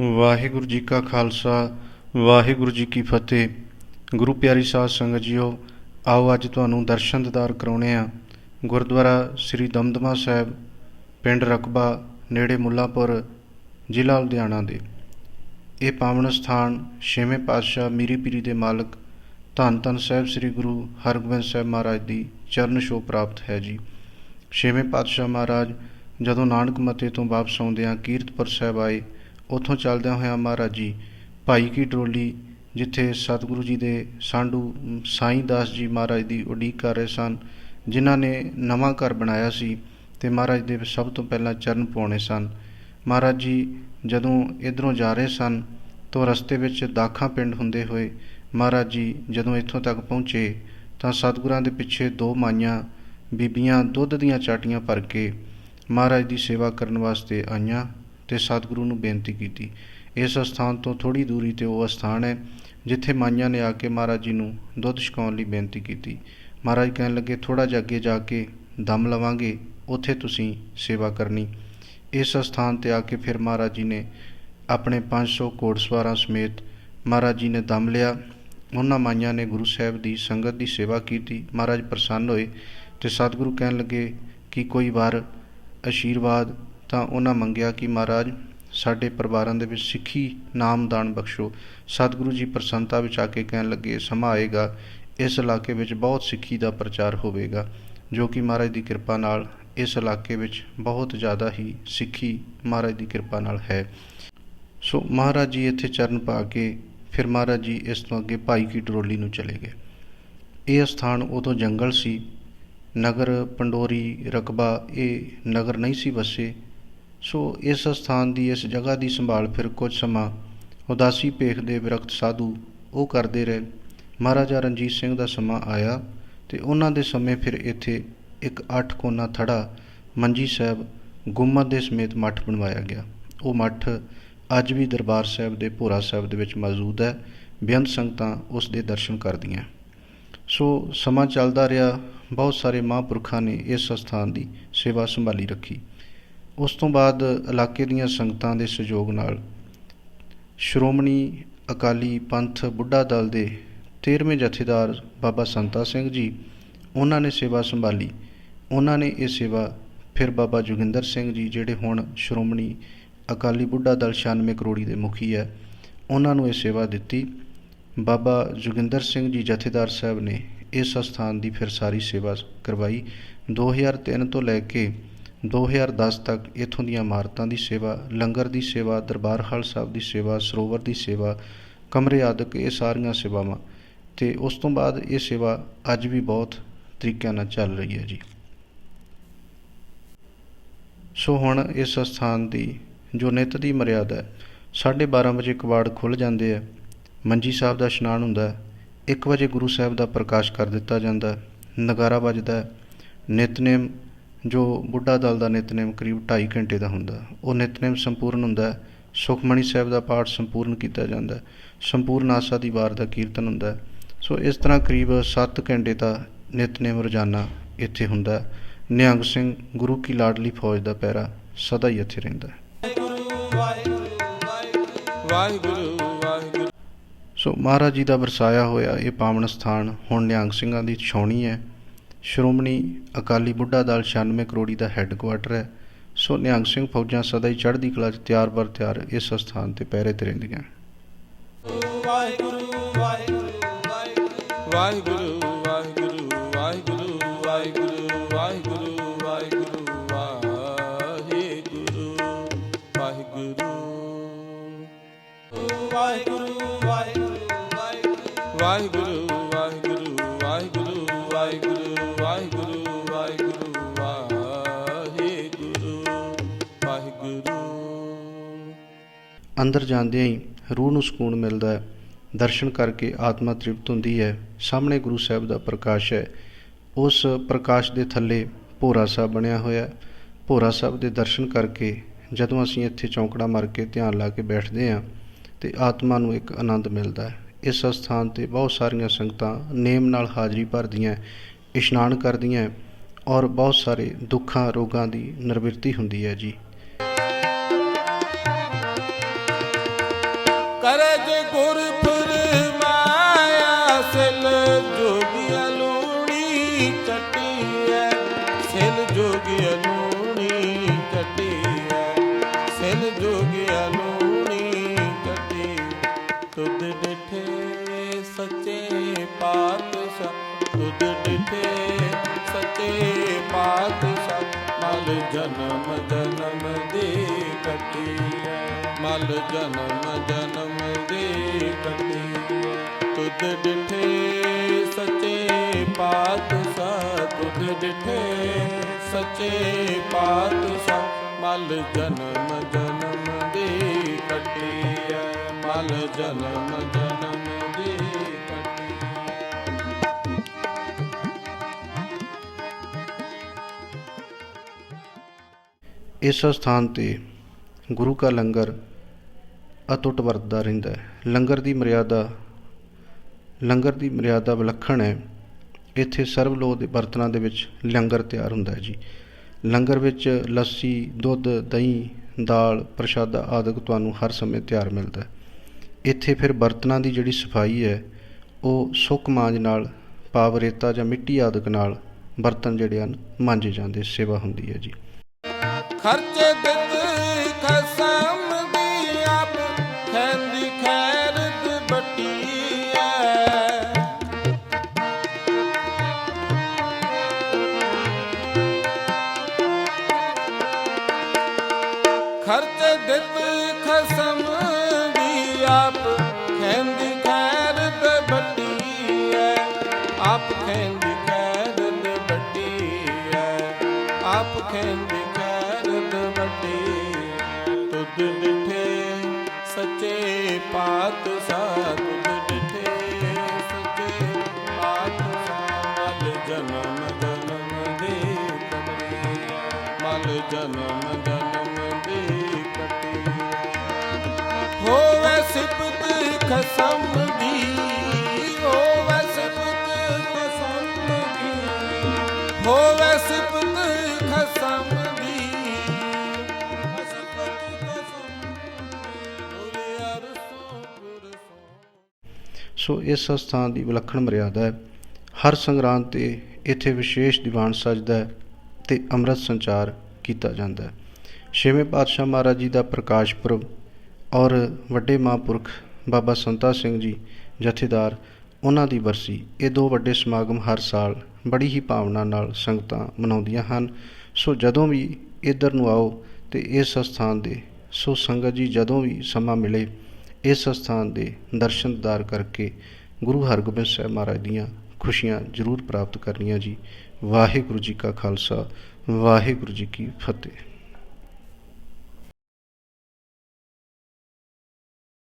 ਵਾਹਿਗੁਰੂ ਜੀ ਕਾ ਖਾਲਸਾ, ਵਾਹਿਗੁਰੂ ਜੀ ਕੀ ਫਤਿਹ। ਗੁਰੂ ਪਿਆਰੀ ਸਾਧ ਸੰਗਤ ਜੀਓ, ਆਓ ਅੱਜ ਤੁਹਾਨੂੰ ਦਰਸ਼ਨ ਦਿਦਾਰ ਕਰਾਉਣੇ ਆ। ਗੁਰਦੁਆਰਾ ਸ੍ਰੀ ਦਮਦਮਾ ਸਾਹਿਬ, ਪਿੰਡ ਰਕਬਾ, ਨੇੜੇ ਮੁੱਲਾਪੁਰ, ਜ਼ਿਲ੍ਹਾ ਲੁਧਿਆਣਾ ਦੇ। ਇਹ ਪਾਵਨ ਸਥਾਨ ਛੇਵੇਂ ਪਾਤਸ਼ਾਹ ਮੀਰੀ ਪੀਰੀ ਦੇ ਮਾਲਕ ਧੰਨ ਧੰਨ ਸਾਹਿਬ ਸ੍ਰੀ ਗੁਰੂ ਹਰਗੋਬਿੰਦ ਸਾਹਿਬ ਮਹਾਰਾਜ ਦੀ ਚਰਨ ਛੋਹ ਪ੍ਰਾਪਤ ਹੈ ਜੀ। ਛੇਵੇਂ ਪਾਤਸ਼ਾਹ ਮਹਾਰਾਜ ਜਦੋਂ ਨਾਨਕ ਮਤੇ ਤੋਂ ਵਾਪਸ ਆਉਂਦਿਆਂ ਕੀਰਤਪੁਰ ਸਾਹਿਬ ਆਏ ਉੱਥੋਂ ਚੱਲਦਿਆਂ ਹੋਇਆਂ ਮਹਾਰਾਜ ਜੀ, ਭਾਈ ਕੀ ਟੋਲੀ ਜਿੱਥੇ ਸਤਿਗੁਰੂ ਜੀ ਦੇ ਸਾਂਢੂ ਸਾਈਂ ਦਾਸ ਜੀ ਮਹਾਰਾਜ ਦੀ ਉਡੀਕ ਕਰ ਰਹੇ ਸਨ, ਜਿਨ੍ਹਾਂ ਨੇ ਨਵਾਂ ਘਰ ਬਣਾਇਆ ਸੀ ਤੇ ਮਹਾਰਾਜ ਦੇ ਸਭ ਤੋਂ ਪਹਿਲਾਂ ਚਰਨ ਪਾਉਣੇ ਸਨ। ਮਹਾਰਾਜ ਜੀ ਜਦੋਂ ਇਧਰੋਂ ਜਾ ਰਹੇ ਸਨ ਤਾਂ ਰਸਤੇ ਵਿੱਚ ਦਾਖਾਂ ਪਿੰਡ ਹੁੰਦੇ ਹੋਏ ਮਹਾਰਾਜ ਜੀ ਜਦੋਂ ਇੱਥੋਂ ਤੱਕ ਪਹੁੰਚੇ ਤਾਂ ਸਤਿਗੁਰਾਂ ਦੇ ਪਿੱਛੇ ਦੋ ਮਾਈਆਂ ਬੀਬੀਆਂ ਦੁੱਧ ਦੀਆਂ ਚਾਟੀਆਂ ਭਰ ਕੇ ਮਹਾਰਾਜ ਦੀ ਸੇਵਾ ਕਰਨ ਵਾਸਤੇ ਆਈਆਂ। ਤੇ ਸਤਿਗੁਰੂ ਨੂੰ ਬੇਨਤੀ ਕੀਤੀ। ਇਸ ਸਥਾਨ ਤੋਂ ਥੋੜੀ ਦੂਰੀ ਤੇ ਉਹ ਸਥਾਨ ਹੈ, ਜਿੱਥੇ ਮਾਈਆਂ ਨੇ ਆ ਕੇ ਮਹਾਰਾਜ ਜੀ ਨੂੰ ਦੁੱਧ ਛਕਾਉਣ ਲਈ ਬੇਨਤੀ ਕੀਤੀ। ਮਹਾਰਾਜ ਕਹਿਣ ਲੱਗੇ ਥੋੜਾ ਜਿਹਾ ਅੱਗੇ ਜਾ ਕੇ ਦਮ ਲਵਾਂਗੇ, ਉੱਥੇ ਤੁਸੀਂ ਸੇਵਾ ਕਰਨੀ। ਇਸ ਸਥਾਨ ਤੇ ਆ ਕੇ ਫਿਰ ਮਹਾਰਾਜ ਜੀ ਨੇ ਆਪਣੇ 500 ਘੋੜਸਵਾਰਾਂ ਸਮੇਤ ਮਹਾਰਾਜ ਜੀ ਨੇ ਦਮ ਲਿਆ। ਉਹਨਾਂ ਮਾਈਆਂ ਨੇ ਗੁਰੂ ਸਾਹਿਬ ਦੀ ਸੰਗਤ ਦੀ ਸੇਵਾ ਕੀਤੀ। ਮਹਾਰਾਜ ਪ੍ਰਸੰਨ ਹੋਏ ਤੇ ਸਤਿਗੁਰੂ ਕਹਿਣ ਲੱਗੇ ਕਿ ਕੋਈ ਵਾਰ ਅਸ਼ੀਰਵਾਦ ਤਾਂ ਉਹਨਾਂ ਮੰਗਿਆ ਕਿ ਮਹਾਰਾਜ, ਸਾਡੇ ਪਰਿਵਾਰਾਂ ਦੇ ਵਿੱਚ ਸਿੱਖੀ ਨਾਮਦਾਨ ਬਖਸ਼ੋ। ਸਤਿਗੁਰੂ ਜੀ ਪ੍ਰਸੰਨਤਾ ਵਿੱਚ ਆ ਕੇ ਕਹਿਣ ਲੱਗੇ, ਸਮਾਂ ਆਏਗਾ, ਇਸ ਇਲਾਕੇ ਵਿੱਚ ਬਹੁਤ ਸਿੱਖੀ ਦਾ ਪ੍ਰਚਾਰ ਹੋਵੇਗਾ, ਜੋ ਕਿ ਮਹਾਰਾਜ ਦੀ ਕਿਰਪਾ ਨਾਲ ਇਸ ਇਲਾਕੇ ਵਿੱਚ ਬਹੁਤ ਜ਼ਿਆਦਾ ਹੀ ਸਿੱਖੀ ਮਹਾਰਾਜ ਦੀ ਕਿਰਪਾ ਨਾਲ ਹੈ। ਸੋ ਮਹਾਰਾਜ ਜੀ ਇੱਥੇ ਚਰਨ ਪਾ ਕੇ ਫਿਰ ਮਹਾਰਾਜ ਜੀ ਇਸ ਤੋਂ ਅੱਗੇ ਭਾਈ ਕੀ ਟਰੋਲੀ ਨੂੰ ਚਲੇ ਗਏ। ਇਹ ਸਥਾਨ ਉਦੋਂ ਜੰਗਲ ਸੀ। ਨਗਰ, ਪੰਡੋਰੀ, ਰਕਬਾ ਇਹ ਨਗਰ ਨਹੀਂ ਸੀ ਵਸੇ। ਸੋ ਇਸ ਸਥਾਨ ਦੀ, ਇਸ ਜਗ੍ਹਾ ਦੀ ਸੰਭਾਲ ਫਿਰ ਕੁਝ ਸਮਾਂ ਉਦਾਸੀ ਭੇਖ ਦੇ ਵਿਰਕਤ ਸਾਧੂ ਉਹ ਕਰਦੇ ਰਹੇ। ਮਹਾਰਾਜਾ ਰਣਜੀਤ ਸਿੰਘ ਦਾ ਸਮਾਂ ਆਇਆ ਤੇ ਉਹਨਾਂ ਦੇ ਸਮੇਂ ਫਿਰ ਇੱਥੇ ਇੱਕ ਅੱਠ ਕੋਨਾ ਥੜਾ ਮੰਜੀ ਸਾਹਿਬ ਗੁੰਮਤ ਦੇ ਸਮੇਤ ਮੱਠ ਬਣਵਾਇਆ ਗਿਆ। ਉਹ ਮੱਠ ਅੱਜ ਵੀ ਦਰਬਾਰ ਸਾਹਿਬ ਦੇ ਭੋਰਾ ਸਾਹਿਬ ਦੇ ਵਿੱਚ ਮੌਜੂਦ ਹੈ। ਬੇਅੰਤ ਸੰਗਤਾਂ ਉਸ ਦੇ ਦਰਸ਼ਨ ਕਰਦੀਆਂ। ਸੋ ਸਮਾਂ ਚੱਲਦਾ ਰਿਹਾ। ਬਹੁਤ ਸਾਰੇ ਮਹਾਂਪੁਰਖਾਂ ਨੇ ਇਸ ਸਥਾਨ ਦੀ ਸੇਵਾ ਸੰਭਾਲੀ ਰੱਖੀ। ਉਸ ਤੋਂ ਬਾਅਦ ਇਲਾਕੇ ਦੀਆਂ ਸੰਗਤਾਂ ਦੇ ਸਹਿਯੋਗ ਨਾਲ ਸ਼੍ਰੋਮਣੀ ਅਕਾਲੀ ਪੰਥ ਬੁੱਢਾ ਦਲ ਦੇ 13ਵੇਂ ਜਥੇਦਾਰ ਬਾਬਾ ਸੰਤਾ ਸਿੰਘ ਜੀ, ਉਹਨਾਂ ਨੇ ਸੇਵਾ ਸੰਭਾਲੀ। ਉਹਨਾਂ ਨੇ ਇਹ ਸੇਵਾ ਫਿਰ ਬਾਬਾ ਜੋਗਿੰਦਰ ਸਿੰਘ ਜੀ, ਜਿਹੜੇ ਹੁਣ ਸ਼੍ਰੋਮਣੀ ਅਕਾਲੀ ਬੁੱਢਾ ਦਲ 96 ਕਰੋੜੀ ਦੇ ਮੁਖੀ ਹੈ, ਉਹਨਾਂ ਨੂੰ ਇਹ ਸੇਵਾ ਦਿੱਤੀ। ਬਾਬਾ ਜੋਗਿੰਦਰ ਸਿੰਘ ਜੀ ਜਥੇਦਾਰ ਸਾਹਿਬ ਨੇ ਇਸ ਸਥਾਨ ਦੀ ਫਿਰ ਸਾਰੀ ਸੇਵਾ ਕਰਵਾਈ। 2003 ਤੋਂ ਲੈ ਕੇ 2010 ਤੱਕ ਇੱਥੋਂ ਦੀਆਂ ਇਮਾਰਤਾਂ ਦੀ ਸੇਵਾ, ਲੰਗਰ ਦੀ ਸੇਵਾ, ਦਰਬਾਰ ਹਾਲ ਸਾਹਿਬ ਦੀ ਸੇਵਾ, ਸਰੋਵਰ ਦੀ ਸੇਵਾ, ਕਮਰੇ ਆਦਿਕ, ਇਹ ਸਾਰੀਆਂ ਸੇਵਾਵਾਂ। ਅਤੇ ਉਸ ਤੋਂ ਬਾਅਦ ਇਹ ਸੇਵਾ ਅੱਜ ਵੀ ਬਹੁਤ ਤਰੀਕਿਆਂ ਨਾਲ ਚੱਲ ਰਹੀ ਹੈ ਜੀ। ਸੋ ਹੁਣ ਇਸ ਸਥਾਨ ਦੀ ਜੋ ਨਿਤ ਦੀ ਮਰਿਆਦਾ ਹੈ 12:30 ਵਜੇ ਕਵਾੜ ਖੁੱਲ ਜਾਂਦੇ ਆ ਮੰਜੀ ਸਾਹਿਬ ਦਾ ਇਸ਼ਨਾਨ ਹੁੰਦਾ ਹੈ। 1 ਵਜੇ ਗੁਰੂ ਸਾਹਿਬ ਦਾ ਪ੍ਰਕਾਸ਼ ਕਰ ਦਿੱਤਾ ਜਾਂਦਾ ਨਗਾਰਾ ਵੱਜਦਾ ਹੈ। ਨਿਤਨੇਮ ਜੋ ਬੁੱਢਾ ਦਲ ਦਾ ਨਿਤਨੇਮ ਕਰੀਬ 2.5 ਘੰਟੇ ਦਾ ਹੁੰਦਾ, ਉਹ ਨਿਤਨੇਮ ਸੰਪੂਰਨ ਹੁੰਦਾ ਸੁਖਮਣੀ ਸਾਹਿਬ ਦਾ ਪਾਠ ਸੰਪੂਰਨ ਕੀਤਾ ਜਾਂਦਾ ਸੰਪੂਰਨ ਆਸਾ ਦੀ ਵਾਰ ਦਾ ਕੀਰਤਨ ਹੁੰਦਾ ਸੋ ਇਸ ਤਰ੍ਹਾਂ ਕਰੀਬ 7 ਘੰਟੇ ਦਾ ਨਿਤਨੇਮ ਰੋਜ਼ਾਨਾ ਇੱਥੇ ਹੁੰਦਾ ਨਿਹੰਗ ਸਿੰਘ ਗੁਰੂ ਕੀ ਲਾਡਲੀ ਫੌਜ ਦਾ ਪੈਰਾ ਸਦਾ ਹੀ ਇੱਥੇ ਰਹਿੰਦਾ ਵਾਹਿਗੁਰੂ ਸੋ ਮਹਾਰਾਜ ਜੀ ਦਾ ਵਰਸਾਇਆ ਹੋਇਆ ਇਹ ਪਾਵਨ ਸਥਾਨ ਹੁਣ ਨਿਹੰਗ ਸਿੰਘਾਂ ਦੀ ਛਾਉਣੀ ਹੈ। ਸ਼੍ਰੋਮਣੀ ਅਕਾਲੀ ਬੁੱਢਾ ਦਲ 96 ਕਰੋੜੀ ਦਾ ਹੈੱਡਕੁਆਟਰ ਹੈ। ਸੋ ਨਿਹੰਗ ਸਿੰਘ ਫੌਜਾਂ ਸਦਾ ਹੀ ਚੜ੍ਹਦੀ ਕਲਾ 'ਚ ਤਿਆਰ ਬਰ ਤਿਆਰ ਇਸ ਸਥਾਨ ਤੇ ਪਹਿਰੇ ਤੇ ਰਹਿੰਦੀਆਂ। ਵਾਹਿਗੁਰੂ ਵਾਹਿਗੁਰੂ ਵਾਹਿਗੁਰੂ। ਅੰਦਰ ਜਾਂਦਿਆਂ ਹੀ ਰੂਹ ਨੂੰ ਸਕੂਨ ਮਿਲਦਾ ਹੈ। ਦਰਸ਼ਨ ਕਰਕੇ ਆਤਮਾ ਤ੍ਰਿਪਤ ਹੁੰਦੀ ਹੈ। ਸਾਹਮਣੇ ਗੁਰੂ ਸਾਹਿਬ ਦਾ ਪ੍ਰਕਾਸ਼ ਹੈ। ਉਸ ਪ੍ਰਕਾਸ਼ ਦੇ ਥੱਲੇ ਭੋਰਾ ਸਾਹਿਬ ਬਣਿਆ ਹੋਇਆ ਹੈ। ਭੋਰਾ ਸਾਹਿਬ ਦੇ ਦਰਸ਼ਨ ਕਰਕੇ ਜਦੋਂ ਅਸੀਂ ਇੱਥੇ ਚੌਂਕੜਾ ਮਾਰ ਕੇ ਧਿਆਨ ਲਾ ਕੇ ਬੈਠਦੇ ਹਾਂ ਤੇ ਆਤਮਾ ਨੂੰ ਇੱਕ ਆਨੰਦ ਮਿਲਦਾ ਹੈ। ਇਸ ਸਥਾਨ ਤੇ ਬਹੁਤ ਸਾਰੀਆਂ ਸੰਗਤਾਂ ਨੇਮ ਨਾਲ ਹਾਜ਼ਰੀ ਭਰਦੀਆਂ, ਇਸ਼ਨਾਨ ਕਰਦੀਆਂ ਔਰ ਬਹੁਤ ਸਾਰੇ ਦੁੱਖਾਂ, ਰੋਗਾਂ ਦੀ ਨਿਰਵਿਰਤੀ ਹੁੰਦੀ ਹੈ ਜੀ। ਕਰੇ ਜੇ ਗੁਰ ਫਰਮਾਇਆ ਸਿਲ ਜੋਗੀਆ ਲੂਣੀ ਚਟੀਐ। ਸਿਲ ਜੋਗੀਆ ਲੂਣੀ ਚਟੀਐ। ਸਿਲ ਜੋਗੀਆ ਲੂਣੀ ਚਟੀ ਤੁਧ ਡਿਠੇ ਸੱਚੇ ਪਾਤਸ਼ਾਹ, ਤੁਧ ਡਿਠੇ ਸੱਚੇ ਪਾਤਸ਼ਾਹ। ਮਲ ਜਨਮ ਜਨਮ ਦੇ ਕਟੀਐ ਮਲ ਜਨਮ ਜਨਮ ਤੁਧ ਡਿਠੇ, ਸੱਚੇ ਪਾਤਸ਼ਾਹ ਤੁਧ ਡਿਠੇ, ਸੱਚੇ ਪਾਤਸ਼ਾਹ ਮਲ ਜਨਮ ਜਨਮ ਦੇ ਕਟੀਐ ਮਲ ਜਨਮ ਜਨਮ ਦੇ ਇਸ ਸਥਾਨ ਤੇ ਗੁਰੂ ਕਾ ਲੰਗਰ ਅਟੁੱਟ ਵਰਤਦਾ ਰਹਿੰਦਾ ਹੈ। ਲੰਗਰ ਦੀ ਮਰਿਆਦਾ ਲੰਗਰ ਦੀ ਮਰਿਆਦਾ ਵਿਲੱਖਣ ਹੈ। ਇੱਥੇ ਸਰਬ ਲੋਹ ਦੇ ਬਰਤਨਾਂ ਦੇ ਵਿੱਚ ਲੰਗਰ ਤਿਆਰ ਹੁੰਦਾ ਹੈ ਜੀ। ਲੰਗਰ ਵਿੱਚ ਲੱਸੀ, ਦੁੱਧ, ਦਹੀਂ, ਦਾਲ, ਪ੍ਰਸ਼ਾਦਾ ਆਦਿਕ ਤੁਹਾਨੂੰ ਹਰ ਸਮੇਂ ਤਿਆਰ ਮਿਲਦਾ ਹੈ। ਇੱਥੇ ਫਿਰ ਬਰਤਨਾਂ ਦੀ ਜਿਹੜੀ ਸਫ਼ਾਈ ਹੈ, ਉਹ ਸੁੱਕ ਮਾਂਜ ਨਾਲ ਪਾਵ ਰੇਤਾ ਜਾਂ ਮਿੱਟੀ ਆਦਿਕ ਨਾਲ ਬਰਤਨ ਜਿਹੜੇ ਹਨ, ਮਾਂਜੇ ਜਾਂਦੇ, ਸੇਵਾ ਹੁੰਦੀ ਹੈ ਜੀ। ਖਰਚ ਦਿੱਤ ਖਸਮ ਖਰਚ ਦਿੱਤ ਖਸਮ ਦੀ ਆਪ ਖੈਂਦੀ ਖੈਰਤ ਬੱਟੀ ਐ ਆਪ ਖੈਂਦੀ ਖੈਰਤ ਬੱਟੀ ਐ ਆਪ ਖੈਂਦੀ ਖੈਰਤ ਬੱਟੀ ਤੁਧ ਡਿਠੇ ਸੱਚੇ ਪਾਤਸ਼ਾਹ ਤੁਧ ਸਿਫਤ ਖਸਮ ਹੋਵੇ ਸਿਫਤ ਖਸਮ ਦੀ ਹੋਵੇ ਸਿਫਤ ਖਸਮ ਦੀ ਸੋ ਇਸ ਸਥਾਨ ਦੀ ਵਿਲੱਖਣ ਮਰਿਆਦਾ ਹੈ। ਹਰ ਸੰਗਰਾਂਦ ਤੇ ਇੱਥੇ ਵਿਸ਼ੇਸ਼ ਦੀਵਾਨ ਸਜਦਾ ਹੈ ਤੇ ਅੰਮ੍ਰਿਤ ਸੰਚਾਰ ਕੀਤਾ ਜਾਂਦਾ ਹੈ। ਛੇਵੇਂ ਪਾਤਸ਼ਾਹ ਮਹਾਰਾਜ ਜੀ ਦਾ ਪ੍ਰਕਾਸ਼ ਪੁਰਬ ਔਰ ਵੱਡੇ ਮਹਾਂਪੁਰਖ ਬਾਬਾ ਸੰਤਾ ਸਿੰਘ ਜੀ, ਜਥੇਦਾਰ, ਉਹਨਾਂ ਦੀ ਬਰਸੀ। ਇਹ ਦੋ ਵੱਡੇ ਸਮਾਗਮ ਹਰ ਸਾਲ ਬੜੀ ਹੀ ਭਾਵਨਾ ਨਾਲ ਸੰਗਤਾਂ ਮਨਾਉਂਦੀਆਂ ਹਨ। ਸੋ ਜਦੋਂ ਵੀ ਇੱਧਰ ਨੂੰ ਆਓ ਤੇ ਇਸ ਸਥਾਨ ਦੇ ਸੋ ਸੰਗਤ ਜੀ ਜਦੋਂ ਵੀ ਸਮਾਂ ਮਿਲੇ, ਇਸ ਸਥਾਨ ਦੇ ਦਰਸ਼ਨਦਾਰ ਕਰਕੇ ਗੁਰੂ ਹਰਗੋਬਿੰਦ ਸਾਹਿਬ ਮਹਾਰਾਜ ਦੀਆਂ ਖੁਸ਼ੀਆਂ ਜ਼ਰੂਰ ਪ੍ਰਾਪਤ ਕਰਨੀਆਂ ਜੀ। ਵਾਹਿਗੁਰੂ ਜੀ ਕਾ ਖਾਲਸਾ, ਵਾਹਿਗੁਰੂ ਜੀ ਕੀ ਫਤਿਹ।